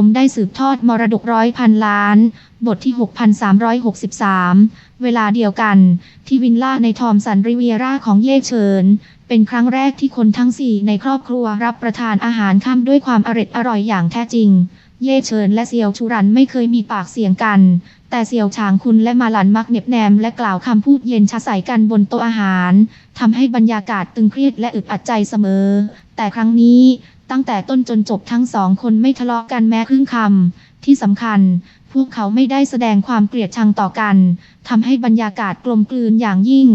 ผมได้สืบทอดมรดกร้อยพันล้าน บทที่ 6363 เวลาเดียวกัน ที่วินล่าในทอมสันริเวียร่าของเย่เฉิน เป็นครั้งแรกที่คนทั้งสี่ในครอบครัวรับประทานอาหารค่ำด้วยความอร็ดอร่อยอย่างแท้จริง เย่เฉินและเซียวชูรันไม่เคยมีปากเสียงกัน แต่เซียวฉางคุณและมาหลันมักเหน็บแนมและกล่าวคำพูดเย็นชาใส่กันบนโต๊ะอาหารทำให้บรรยากาศตึงเครียดและอึดอัดใจเสมอ แต่ครั้งนี้ ตั้งแต่ต้นจนจบทั้งสองคนไม่ทะเลาะกันแม้ครึ่งคำ ที่สำคัญ พวกเขาไม่ได้แสดงความเกลียดชังต่อกันทำให้บรรยากาศกลมกลืนอย่างยิ่ง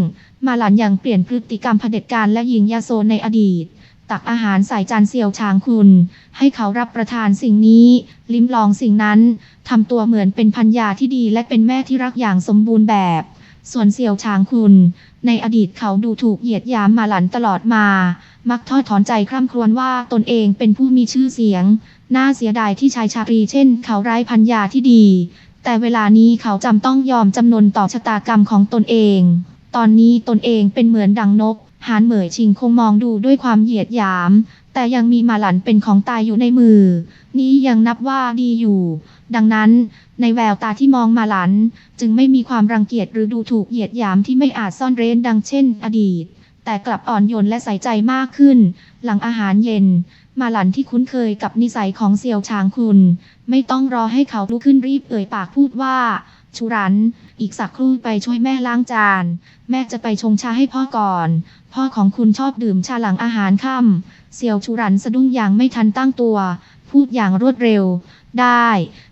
มาหลันยังเปลี่ยนพฤติกรรมเผด็จการและหญิงยาโซในอดีต ตักอาหารใส่จานเซียวชางคุณ ให้เขารับประทานสิ่งนี้ ลิ้มลองสิ่งนั้นทำตัวเหมือนเป็นพัญญาที่ดีและเป็นแม่ที่รักอย่างสมบูรณ์แบบ ส่วนเซียวชางคุณ ในอดีตเขาดูถูกเหยียดยามมาหลันตลอดมา มักทอดถอนใจคร่ำครวญว่าตนเองเป็นผู้มีชื่อเสียง น่าเสียดายที่ชายชาตรีเช่น เขาไร้พัญญาที่ดี แต่เวลานี้เขาจำต้องยอมจำนนต่อชะตากรรมของตนเอง ตอนนี้ตนเองเป็นเหมือนดังนก หานเหมยชิงคงมองดูด้วยความเหยียดหยาม แต่ยังมีมาหลันเป็นของตายอยู่ในมือ นี้ยังนับว่าดีอยู่ ดังนั้น ในแววตาที่มองมาหลัน จึงไม่มีความรังเกียจหรือดูถูกเหยียดหยามที่ไม่อาจซ่อนเร้นดังเช่น อดีต แต่กลับอ่อนโยนและใส่ใจมากขึ้น หลังอาหารเย็น มาหลันที่คุ้นเคยกับนิสัยของเซียวชางคุณ ไม่ต้องรอให้เขาลุกขึ้นรีบเอ่ยปากพูดว่าชูรัน อีกสักครู่ไปช่วยแม่ล้างจาน แม่จะไปชงชาให้พ่อก่อน พ่อของคุณชอบดื่มชาหลังอาหารค่ำเซียวชูรันสะดุ้งอย่างไม่ทันตั้งตัว พูดอย่างรวดเร็ว ได้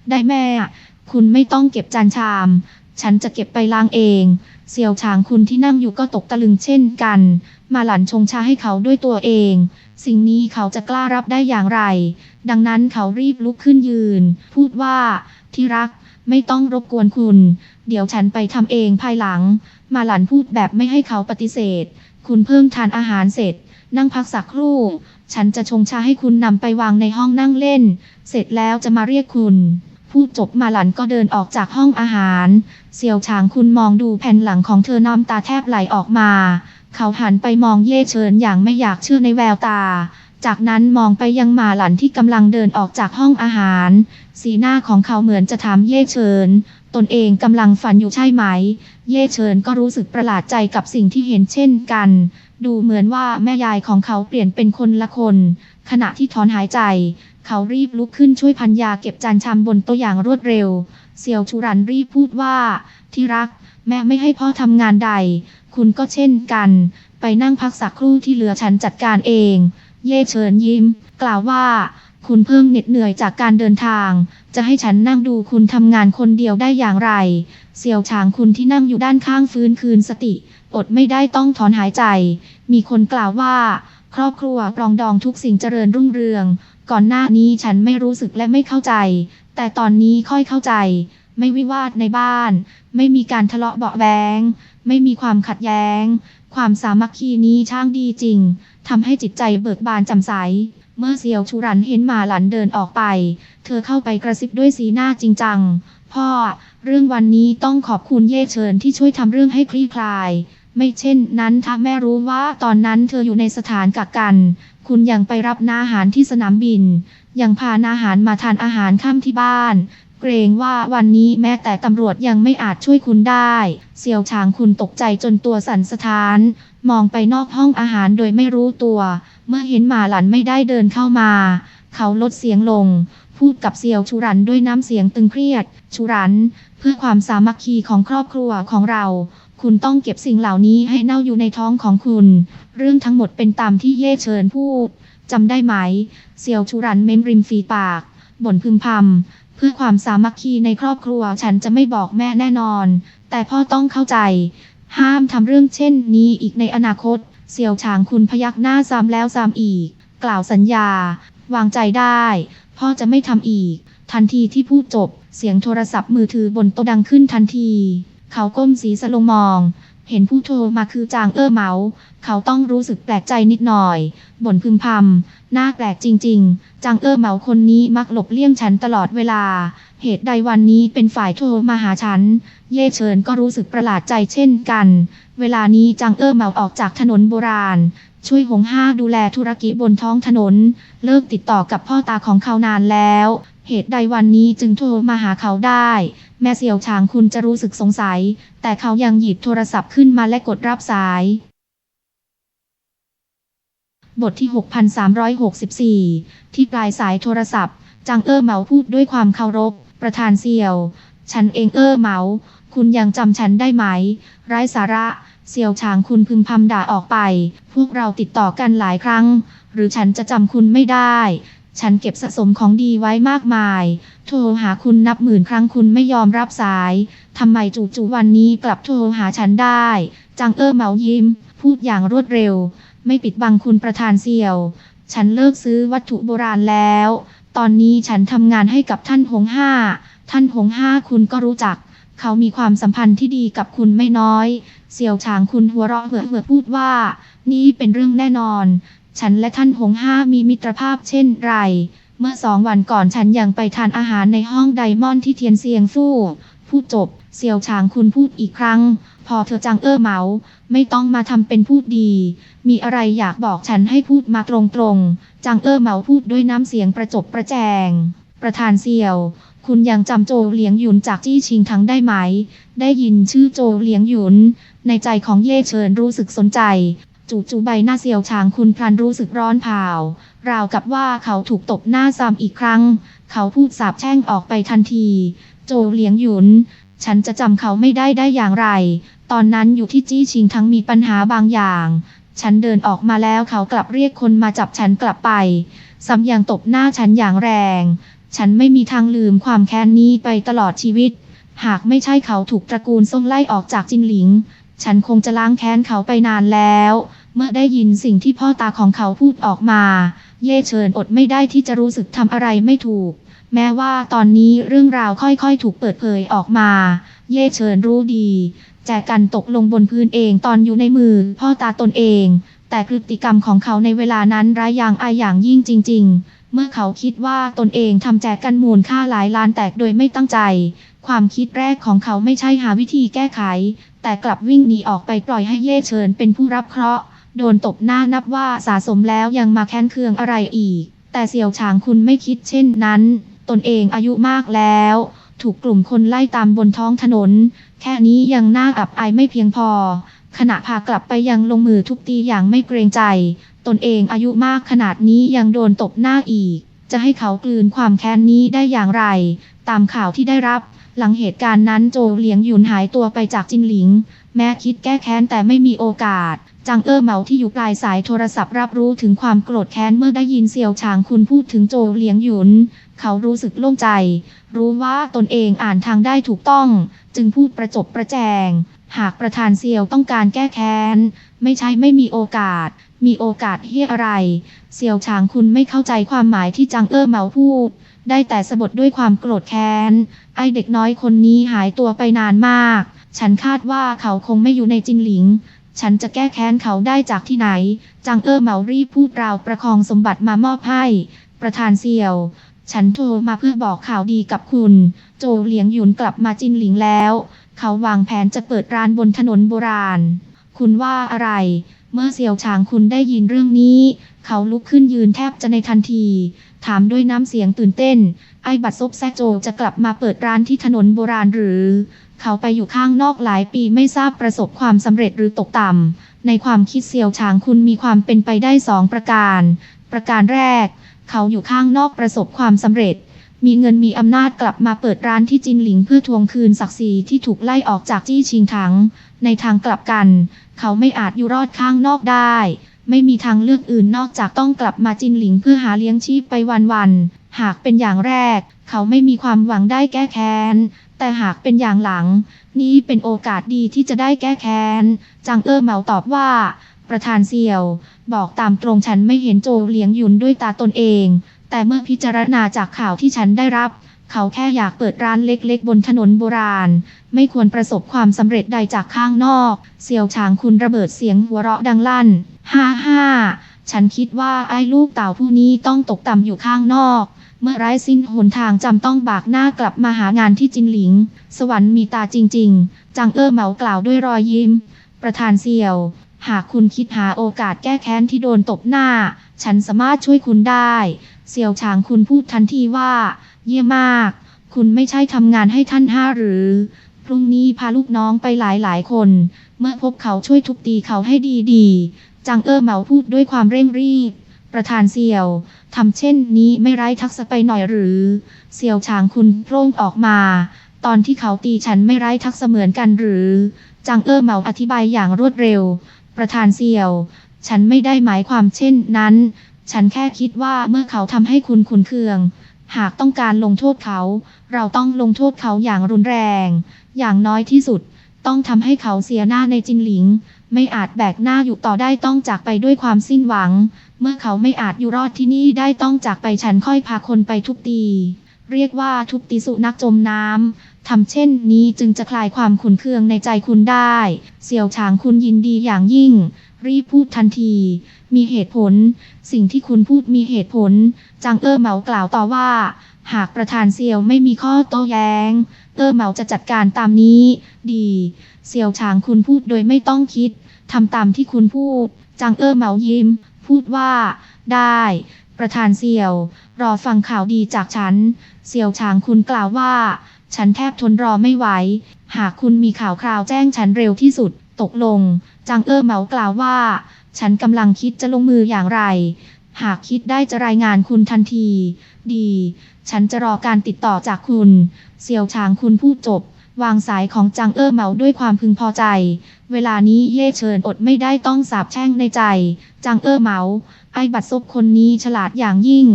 ได้แม่ คุณไม่ต้องเก็บจานชาม ฉันจะเก็บไปล้างเองเซียวฉางคุณที่นั่งอยู่ก็ตกตะลึงเช่นกัน มาหลันชงชาให้เขาด้วยตัวเอง สิ่งนี้เขาจะกล้ารับได้อย่างไร ดังนั้นเขารีบลุกขึ้นยืน พูดว่า ที่รัก ไม่ต้องรบกวนคุณ เดี๋ยวฉันไปทำเองภายหลัง มาหลันพูดแบบไม่ให้เขาปฏิเสธ คุณเพิ่งทานอาหารเสร็จ นั่งพักสักครู่ ฉันจะชงชาให้คุณนำไปวางในห้องนั่งเล่น เสร็จแล้วจะมาเรียกคุณ พูดจบมาหลันก็เดินออกจากห้องอาหาร เสี่ยวฉางคุณมองดูแผ่นหลังของเธอน้ำตาแทบไหลออกมา เขาหันไปมองเย่เฉินอย่างไม่อยากเชื่อในแววตา จากนั้นมองไปยังมาหลันที่กำลังเดินออกจากห้องอาหาร สีหน้าของเขาเหมือนจะถามเย่เฉินตนเองกำลังฝันอยู่ใช่ไหม เย่เฉินก็รู้สึกประหลาดใจกับสิ่งที่เห็นเช่นกัน ดูเหมือนว่าแม่ยายของเขาเปลี่ยนเป็นคนละคน ขณะที่ถอนหายใจ เขารีบลุกขึ้นช่วยพันยาเก็บจานชามบนโต๊ะอย่างรวดเร็ว เซียวชูรันรีบพูดว่า ที่รัก แม่ไม่ให้พ่อทำงานใด คุณก็เช่นกัน ไปนั่งพักสักครู่ที่เหลือฉันจัดการเอง เย่เฉินยิ้ม กล่าวว่า คุณเพิ่งเหน็ดเหนื่อยจากการเดินทาง จะให้ฉันนั่งดูคุณทำงานคนเดียวได้อย่างไร เซียวฉางคุณที่นั่งอยู่ด้านข้างฟื้นคืนสติ อดไม่ได้ต้องถอนหายใจ มีคนกล่าวว่า ครอบครัวรองดองทุกสิ่งเจริญรุ่งเรือง ก่อนหน้านี้ฉันไม่รู้สึกและไม่เข้าใจ แต่ตอนนี้ค่อยเข้าใจ ไม่วิวาทในบ้าน ไม่มีการทะเลาะเบาะแวงไม่มีความขัดแย้ง ความสามัคคีนี้ช่างดีจริงทำให้จิตใจเบิกบานจำใส เมื่อเซียวชูรันเห็นมาหลันเดินออกไป เธอเข้าไปกระซิบด้วยสีหน้าจริงจัง พ่อ เรื่องวันนี้ต้องขอบคุณเย่เฉินที่ช่วยทำเรื่องให้คลี่คลาย ไม่เช่นนั้นถ้าแม่รู้ว่าตอนนั้นเธออยู่ในสถานกักกัน คุณยังไปรับนาอาหารที่สนามบิน ยังพานาอาหารมาทานอาหารค่ำที่บ้าน เกรงว่าวันนี้แม้แต่ตำรวจยังไม่อาจช่วยคุณได้เซียวฉางคุณตกใจจนตัวสั่นสะท้าน มองไปนอกห้องอาหารโดยไม่รู้ตัว เมื่อเห็นหมาหลันไม่ได้เดินเข้ามา เขาลดเสียงลง พูดกับเซียวชูรันด้วยน้ำเสียงตึงเครียดชูรัน เพื่อความสามัคคีของครอบครัวของเรา คุณต้องเก็บสิ่งเหล่านี้ให้เน่าอยู่ในท้องของคุณ เรื่องทั้งหมดเป็นตามที่เย่เชิญพูดจำได้ไหม เซียวชูรันเม้มริมฝีปาก บ่นพึมพำเพื่อความสามัคคีในครอบครัวฉันจะไม่บอกแม่แน่นอน แต่พ่อต้องเข้าใจ ห้ามทำเรื่องเช่นนี้อีกในอนาคต เซียวฉางคุณพยักหน้าซ้ำแล้วซ้ำอีก กล่าวสัญญา วางใจได้ พ่อจะไม่ทำอีก ทันทีที่พูดจบ เสียงโทรศัพท์มือถือบนโต๊ะดังขึ้นทันที เขาก้มศีรษะลงมอง เห็นผู้โทรมาคือจางเออเหมาเขาต้องรู้สึกแปลกใจนิดหน่อยบ่นพึมพำน่าแปลกจริง ๆ จางเออเหมาคนนี้มักหลบเลี่ยงฉันตลอดเวลา เหตุใดวันนี้เป็นฝ่ายโทรมาหาฉัน เย่เฉินก็รู้สึกประหลาดใจเช่นกัน เวลานี้จางเออเหมาออกจากถนนโบราณช่วยหงห้าดูแลธุรกิจบนท้องถนน เลิกติดต่อกับพ่อตาของเขานานแล้ว เหตุใดวันนี้จึงโทรมาหาเขาได้ แม่เสี่ยวฉางคุณจะรู้สึกสงสัย แต่เขายังหยิบโทรศัพท์ขึ้นมาและกดรับสาย บทที่ 6364 ที่ปลายสายโทรศัพท์ จังเออเหมาพูดด้วยความเคารพ ประธานเสี่ยว ฉันเองเออเหมา คุณยังจำฉันได้ไหม ไร้สาระ เสี่ยวฉางคุณพึมพำด่าออกไป พวกเราติดต่อกันหลายครั้ง หรือฉันจะจำคุณไม่ได้ ฉันเก็บสะสมของดีไว้มากมาย โทรหาคุณนับหมื่นครั้งคุณไม่ยอมรับสาย ทำไมจู่ๆวันนี้กลับโทรหาฉันได้ จังเออเหมายิ้ม พูดอย่างรวดเร็ว ไม่ปิดบังคุณประธานเสี่ยว ฉันเลิกซื้อวัตถุโบราณแล้ว ตอนนี้ฉันทำงานให้กับท่านหงห้า ท่านหงห้าคุณก็รู้จัก เขามีความสัมพันธ์ที่ดีกับคุณไม่น้อย เสี่ยวฉางคุณหัวเราะเหือเหือพูดว่า นี่เป็นเรื่องแน่นอน ฉันและท่านหงห้ามีมิตรภาพเช่นไร เมื่อสองวันก่อนฉันยังไปทานอาหารในห้องไดมอนด์ที่เทียนเซียงฟู่พูดจบเสี่ยวฉางคุณพูดอีกครั้ง พอเธอจังเอ้อเหมา ไม่ต้องมาทำเป็นพูดดี มีอะไรอยากบอกฉันให้พูดมาตรงๆ จังเอ้อเหมาพูดด้วยน้ำเสียงประจบประแจง ประธานเสี่ยว คุณยังจำโจเหลียงหยุนจากจี้ชิงทั้งได้ไหม ได้ยินชื่อโจเหลียงหยุน ในใจของเย่เฉินรู้สึกสนใจ จู่ๆใบหน้าเสียวฉางคุณพลันรู้สึกร้อนเผา ราวกับว่าเขาถูกตบหน้าซ้ำอีกครั้ง เขาพูดสาบแช่งออกไปทันที โจเหลียงหยุน ฉันจะจำเขาไม่ได้ได้อย่างไร ตอนนั้นอยู่ที่จี้ชิงทั้งมีปัญหาบางอย่าง ฉันเดินออกมาแล้วเขากลับเรียกคนมาจับฉันกลับไปซ้ำยังตบหน้าฉันอย่างแรง ฉันไม่มีทางลืมความแค้นนี้ไปตลอดชีวิต หากไม่ใช่เขาถูกตระกูลซ่งไล่ออกจากจินหลิงฉันคงจะล้างแค้นเขาไปนานแล้ว เมื่อได้ยินสิ่งที่พ่อตาของเขาพูดออกมา เย่เฉินอดไม่ได้ที่จะรู้สึกทำอะไรไม่ถูก แม้ว่าตอนนี้เรื่องราวค่อยๆ ถูกเปิดเผยออกมา เย่เฉินรู้ดี แจกันตกลงบนพื้นเองตอนอยู่ในมือพ่อตาตนเอง แต่พฤติกรรมของเขาในเวลานั้นร้ายอย่างอายอย่างยิ่งจริง ๆ เมื่อเขาคิดว่าตนเองทำแจกันมูลค่าหลายล้านแตกโดยไม่ตั้งใจ ความคิดแรกของเขาไม่ใช่หาวิธีแก้ไข แต่กลับวิ่งหนีออกไปปล่อยให้เย่เฉินเป็นผู้รับเคราะห์ โดนตบหน้านับว่าสะสมแล้วยังมาแค้นเคืองอะไรอีก แต่เสี่ยวฉางคุณไม่คิดเช่นนั้น ตนเองอายุมากแล้ว ถูกกลุ่มคนไล่ตามบนท้องถนน แค่นี้ยังน่าอับอายไม่เพียงพอ ขณะพากลับไปยังลงมือทุบตีอย่างไม่เกรงใจ ตนเองอายุมากขนาดนี้ยังโดนตบหน้าอีก จะให้เขากลืนความแค้นนี้ได้อย่างไร ตามข่าวที่ได้รับ หลังเหตุการณ์นั้นโจเหลียงหยุนหายตัวไปจากจินหลิง แม้คิดแก้แค้นแต่ไม่มีโอกาส จังเออเหมาที่อยู่ปลายสายโทรศัพท์รับรู้ถึงความโกรธแค้นเมื่อได้ยินเสี่ยวฉางคุณพูดถึงโจเหลียงหยุน เขารู้สึกโล่งใจ รู้ว่าตนเองอ่านทางได้ถูกต้อง จึงพูดประจบประแจง หากประธานเซียวต้องการแก้แค้น ไม่ใช่ไม่มีโอกาส มีโอกาสเฮียอะไร เซียวฉางคุณไม่เข้าใจความหมายที่จังเออเหมาพูด ได้แต่สะบดด้วยความโกรธแค้น ไอเด็กน้อยคนนี้หายตัวไปนานมาก ฉันคาดว่าเขาคงไม่อยู่ในจินหลิง ฉันจะแก้แค้นเขาได้จากที่ไหน จังเออเหมารีพูดราวประคองสมบัติมามอบให้ ประธานเซียว ฉันโทรมาเพื่อบอกข่าวดีกับคุณ โจเหลียงหยุนกลับมาจินหลิงแล้ว เขาวางแผนจะเปิดร้านบนถนนโบราณ คุณว่าอะไร เมื่อเซียวฉางคุณได้ยินเรื่องนี้ เขาลุกขึ้นยืนแทบจะในทันที ถามด้วยน้ำเสียงตื่นเต้น ไอ้บัตซบแซโจจะกลับมาเปิดร้านที่ถนนโบราณหรือ เขาไปอยู่ข้างนอกหลายปีไม่ทราบประสบความสำเร็จหรือตกต่ำ ในความคิดเซียวฉางคุณมีความเป็นไปได้สองประการ ประการแรก เขาอยู่ข้างนอกประสบความสำเร็จ มีเงินมีอำนาจกลับมาเปิดร้านที่จินหลิงเพื่อทวงคืนศักดิ์ศรีที่ถูกไล่ออกจากจี้ชิงถัง ในทางกลับกัน เขาไม่อาจอยู่รอดข้างนอกได้ ไม่มีทางเลือกอื่นนอกจากต้องกลับมาจินหลิงเพื่อหาเลี้ยงชีพไปวันๆ หากเป็นอย่างแรก เขาไม่มีความหวังได้แก้แค้น แต่หากเป็นอย่างหลัง นี่เป็นโอกาสดีที่จะได้แก้แค้นจังเออเหมาตอบว่า ประธานเซียว บอกตามตรงฉันไม่เห็นโจเลี้ยงยุนด้วยตาตนเอง แต่เมื่อพิจารณาจากข่าวที่ฉันได้รับเขาแค่อยากเปิดร้านเล็กๆ บนถนนโบราณ ไม่ควรประสบความสำเร็จใดจากข้างนอกเซียวฉางคุณระเบิดเสียงหัวเราะดังลั่น ฮ่าฮ่าฉันคิดว่าไอ้ลูกเต่าผู้นี้ต้องตกต่ำอยู่ข้างนอก เมื่อไร้สิ้นหนทางจำต้องบากหน้ากลับมาหางานที่จินหลิง สวรรค์มีตาจริง ๆ จังเออเหมากล่าวด้วยรอยยิ้ม ประธานเซียว หากคุณคิดหาโอกาสแก้แค้นที่โดนตบหน้า ฉันสามารถช่วยคุณได้เซียวฉางคุณพูดทันทีว่า เยี่ยมมาก คุณไม่ใช่ทำงานให้ท่านห้าหรือ พรุ่งนี้พาลูกน้องไปหลายหลายๆคน เมื่อพบเขาช่วยทุบตีเขาให้ดีๆ จังเออเหมาพูดด้วยความเร่งรีบ ประธานเซี่ยว ทำเช่นนี้ไม่ไร้ทักษะไปหน่อยหรือเซี่ยวฉางคุณโพร่งออกมา ตอนที่เขาตีฉันไม่ไร้ทักษะเหมือนกันหรือจังเออเหมาอธิบายอย่างรวดเร็ว ประธานเซี่ยว ฉันไม่ได้หมายความเช่นนั้น ฉันแค่คิดว่าเมื่อเขาทำให้คุณขุนเคือง หากต้องการลงโทษเขา เราต้องลงโทษเขาอย่างรุนแรง อย่างน้อยที่สุด ต้องทำให้เขาเสียหน้าในจินหลิง ไม่อาจแบกหน้าอยู่ต่อได้ต้องจากไปด้วยความสิ้นหวัง เมื่อเขาไม่อาจอยู่รอดที่นี่ได้ต้องจากไปฉันค่อยพาคนไปทุบตี เรียกว่าทุบตีสุนักจมน้ำทำเช่นนี้จึงจะคลายความขุนเคืองในใจคุณได้ เสี่ยวฉางคุณยินดีอย่างยิ่ง รีบพูดทันที มีเหตุผล สิ่งที่คุณพูดมีเหตุผล จางเออเหมากล่าวต่อว่า หากประธานเซียวไม่มีข้อโต้แย้ง เออเหมาจะจัดการตามนี้ ดี เซียวฉางคุณพูดโดยไม่ต้องคิดทำตามที่คุณพูด จางเออเหมายิ้ม พูดว่า ได้ ประธานเซียว รอฟังข่าวดีจากฉัน เซียวฉางคุณกล่าวว่า ฉันแทบทนรอไม่ไหว หากคุณมีข่าวคราวแจ้งฉันเร็วที่สุด ตกลง จางเออเหมากล่าวว่า ฉันกำลังคิดจะลงมืออย่างไร หากคิดได้จะรายงานคุณทันที ดี ฉันจะรอการติดต่อจากคุณเซียวฉางคุณพูดจบ วางสายของจางเออเหมาด้วยความพึงพอใจ เวลานี้เย่เฉินอดไม่ได้ต้องสาบแช่งในใจ จางเออเหมา ไอ้บัดซบคนนี้ฉลาดอย่างยิ่ง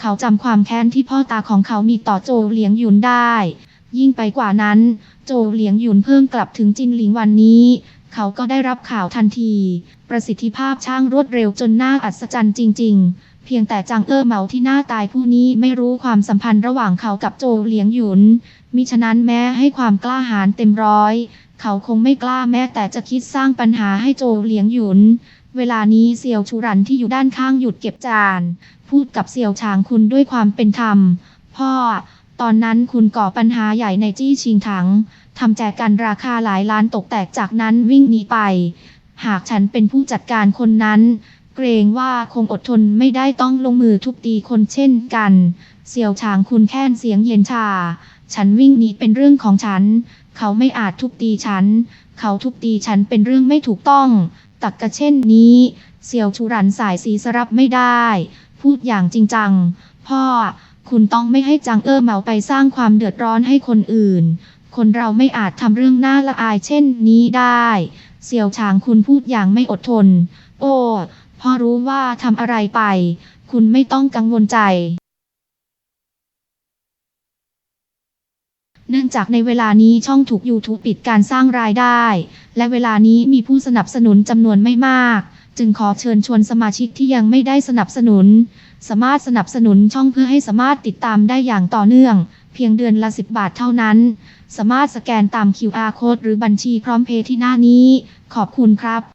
เขาจำความแค้นที่พ่อตาของเขามีต่อโจเหลียงหยุนได้ยิ่งไปกว่านั้น โจเหลียงหยุนเพิ่งกลับถึงจินหลิงวันนี้ เขาก็ได้รับข่าวทันที ประสิทธิภาพช่างรวดเร็วจนน่าอัศจรรย์จริง ๆ เพียงแต่จังเออเหมาที่หน้าตายผู้นี้ไม่รู้ความสัมพันธ์ระหว่างเขากับโจเหลียงหยุน มิฉะนั้นแม้ให้ความกล้าหาญเต็มร้อย เขาคงไม่กล้าแม้แต่จะคิดสร้างปัญหาให้โจเหลียงหยุน เวลานี้เซียวชูรันที่อยู่ด้านข้างหยุดเก็บจาน พูดกับเซียวฉางคุณด้วยความเป็นธรรม พ่อ ตอนนั้นคุณก่อปัญหาใหญ่ในจี้ชิงถังทำแจกันราคาหลายล้านตกแตกจากนั้นวิ่งหนีไป หากฉันเป็นผู้จัดการคนนั้น เกรงว่าคงอดทนไม่ได้ต้องลงมือทุบตีคนเช่นกัน เสี่ยวฉางคุณแค้นเสียงเย็นชา ฉันวิ่งหนีเป็นเรื่องของฉัน เขาไม่อาจทุบตีฉัน เขาทุบตีฉันเป็นเรื่องไม่ถูกต้อง ตักกะเช่นนี้ เสี่ยวชูรันสายสีสรับไม่ได้ พูดอย่างจริงจัง พ่อ คุณต้องไม่ให้จังเออเหมาไปสร้างความเดือดร้อนให้คนอื่น คนเราไม่อาจทำเรื่องน่าละอายเช่นนี้ได้ เสี่ยวฉางคุณพูดอย่างไม่อดทน โอ้พ่อรู้ว่าทำอะไรไป คุณไม่ต้องกังวลใจเนื่องจากในเวลานี้ช่องถูก YouTube ปิดการสร้างรายได้ และเวลานี้มีผู้สนับสนุนจำนวนไม่มาก จึงขอเชิญชวนสมาชิกที่ยังไม่ได้สนับสนุน สามารถสนับสนุนช่องเพื่อให้สามารถติดตามได้อย่างต่อเนื่อง เพียงเดือนละ 10 บาทเท่านั้น สามารถสแกนตาม QR code หรือบัญชีพร้อมเพย์ที่หน้านี้ ขอบคุณครับ